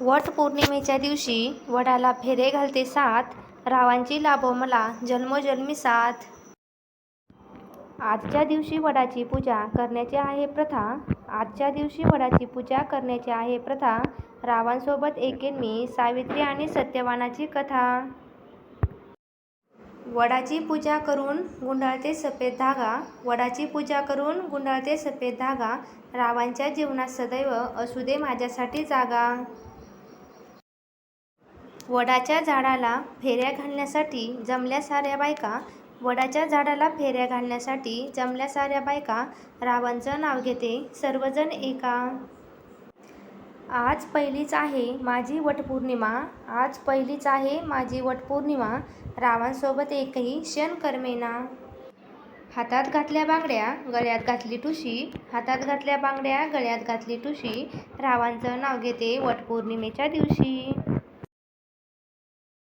वट पौर्णिमेच्या दिवशी वडाला फेरे घालते सात रावांची लाभो मला जन्मोजन्मी साथ आजच्या दिवशी वडाची पूजा करण्याची आहे प्रथा. आजच्या दिवशी वडाची पूजा करण्याची आहे प्रथा. रावांसोबत एकेन मी सावित्री आणि सत्यवानाची कथा. वडाची पूजा करून गुंडाळते सफेद धागा. वडाची पूजा करून गुंडाळते सफेद धागा. रावांच्या जीवनात सदैव असू दे माझ्यासाठी जागा. वडाच्या झाडाला फेऱ्या घालण्यासाठी जमल्या साऱ्या बायका वडाच्या झाडाला फेऱ्या घालण्यासाठी जमल्या साऱ्या बायका रावांचं नाव घेते सर्वजण एका. आज पहिलीच आहे माझी वटपौर्णिमा. आज पहिलीच आहे माझी वटपौर्णिमा. रावांसोबत एकही क्षण करमेना. हातात घातल्या बांगड्या गळ्यात घातली टुशी हातात घातल्या बांगड्या गळ्यात घातली टुशी रावांचं नाव घेते वटपौर्णिमेच्या दिवशी.